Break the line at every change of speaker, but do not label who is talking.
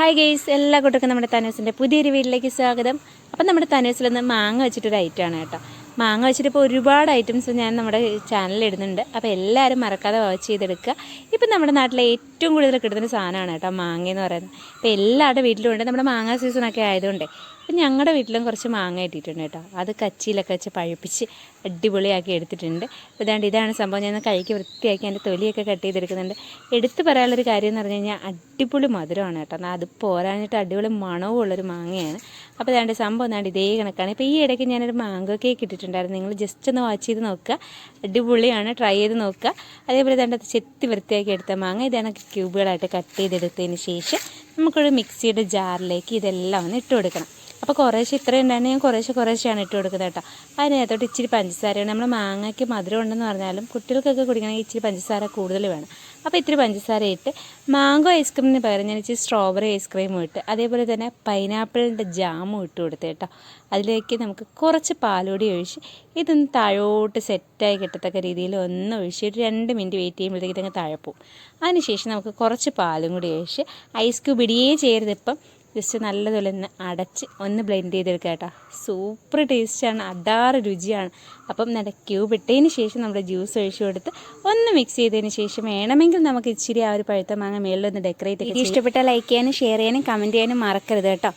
Hi guys എല്ലാ കൂട്ടർക്കും നമ്മുടെ തനൂസിന്റെ പുതിയൊരു വീട്ടിലേക്ക് സ്വാഗതം. അപ്പം നമ്മുടെ തനൂസിൽ നിന്ന് മാങ്ങ വെച്ചിട്ടൊരു ആണ് കേട്ടോ. മാങ്ങ വെച്ചിട്ട് ഇപ്പോൾ ഒരുപാട് ഐറ്റംസ് ഞാൻ നമ്മുടെ ചാനലിൽ ഇടുന്നുണ്ട്. അപ്പോൾ എല്ലാവരും മറക്കാതെ വാച്ച് ചെയ്തെടുക്കുക. ഇപ്പം നമ്മുടെ നാട്ടിലെ ഏറ്റവും കൂടുതൽ കിട്ടുന്ന സാധനമാണ് കേട്ടോ മാങ്ങ എന്ന് പറയുന്നത്. ഇപ്പോൾ എല്ലാവരുടെ വീട്ടിലും ഉണ്ട്. നമ്മുടെ മാങ്ങ സീസണൊക്കെ ആയതുകൊണ്ട് ഇപ്പം ഞങ്ങളുടെ വീട്ടിലും കുറച്ച് മാങ്ങ ഇട്ടിട്ടുണ്ട് കേട്ടോ. അത് കച്ചിയിലൊക്കെ വെച്ച് പഴുപ്പിച്ച് അടിപൊളിയാക്കി എടുത്തിട്ടുണ്ട്. ഇതാണ്ട് ഇതാണ് സംഭവം. ഞാൻ കൈക്ക് വൃത്തിയാക്കി അതിന്റെ തൊലിയൊക്കെ കട്ട് ചെയ്തെടുക്കുന്നുണ്ട്. എടുത്തു പറയാനുള്ളൊരു കാര്യം എന്ന് പറഞ്ഞു കഴിഞ്ഞാൽ അടിപൊളി മധുരമാണ് കേട്ടോ. എന്നാൽ അത് പോരാഞ്ഞിട്ട് അടിപൊളി മണവും ഉള്ളൊരു മാങ്ങയാണ്. അപ്പോൾ ഇതാണ്ട് സംഭവം എന്നാണ്ട് ഇതേ കണക്കാണ്. ഇപ്പോൾ ഈ ഇടയ്ക്ക് ഞാനൊരു മാങ്കോ കേക്ക് ഇട്ടിട്ടുണ്ടായിരുന്നു. നിങ്ങൾ ജസ്റ്റ് ഒന്ന് വാച്ച് ചെയ്ത് നോക്കുക. അടിപൊളിയാണ്. ട്രൈ ചെയ്ത് നോക്കുക. അതേപോലെ ഇതാണ്ട് ചെത്തി വൃത്തിയാക്കി എടുത്ത മാങ്ങ ഇതാണ് ക്യൂബുകളായിട്ട് കട്ട് ചെയ്തെടുത്തതിന് ശേഷം നമുക്കൊരു മിക്സിയുടെ ജാറിലേക്ക് ഇതെല്ലാം ഒന്ന് ഇട്ട് കൊടുക്കണം. അപ്പോൾ കുറേശ്ശെ ഇത്ര ഉണ്ടായിരുന്നു. ഞാൻ കുറേശ്ശെ കുറേശ്ശെയാണ് ഇട്ട് കൊടുക്കുന്നത് കേട്ടോ. അതിനകത്തോട്ട് ഇച്ചിരി പഞ്ചസാരയാണ്. നമ്മൾ മാങ്ങയ്ക്ക് മധുരം ഉണ്ടെന്ന് പറഞ്ഞാലും കുട്ടികൾക്കൊക്കെ കുടിക്കണമെങ്കിൽ ഇച്ചിരി പഞ്ചസാര കൂടുതൽ വേണം. അപ്പോൾ ഇത്തിരി പഞ്ചസാര ഇട്ട് മാംഗോ ഐസ്ക്രീമിന് പകരം ഞാൻ ഇച്ചിരി സ്ട്രോബെറി ഐസ്ക്രീമും ഇട്ട് അതേപോലെ തന്നെ പൈനാപ്പിളിന്റെ ജാമും ഇട്ട് കൊടുത്ത് കേട്ടോ. അതിലേക്ക് നമുക്ക് കുറച്ച് പാലൂടി ഒഴിച്ച് ഇതൊന്ന് താഴോട്ട് സെറ്റായി കിട്ടത്തക്ക രീതിയിൽ ഒന്ന് ഒഴിച്ച് ഒരു രണ്ട് മിനിറ്റ് വെയിറ്റ് ചെയ്യുമ്പോഴത്തേക്ക് ഇതങ്ങ് താഴെ പോകും അതിനുശേഷം നമുക്ക് കുറച്ച് പാലും കൂടി ഒഴിച്ച് ഐസ് ക്യൂബ് ഇടിയേ ചെയ്യരുത് ഇപ്പം. ജസ്റ്റ് നല്ലതുപോലെ ഒന്ന് അടച്ച് ഒന്ന് ബ്ലെൻഡ് ചെയ്തെടുക്കുക കേട്ടോ. സൂപ്പർ ടേസ്റ്റാണ് അടാറ് രുചിയാണ്. അപ്പം നല്ല ക്യൂബ് ഇട്ടതിന് ശേഷം നമ്മൾ ജ്യൂസ് ഒഴിച്ചു കൊടുത്ത് ഒന്ന് മിക്സ് ചെയ്തതിന് ശേഷം വേണമെങ്കിൽ നമുക്ക് ഇച്ചിരി ആ ഒരു പഴുത്ത മാങ്ങ മേളിലൊന്ന് ഡെക്കറേറ്റ് ഒക്കെ ഇഷ്ടപ്പെട്ടാൽ ലൈക്ക് ചെയ്യാനും ഷെയർ ചെയ്യാനും കമന്റ് ചെയ്യാനും മറക്കരുത് കേട്ടോ.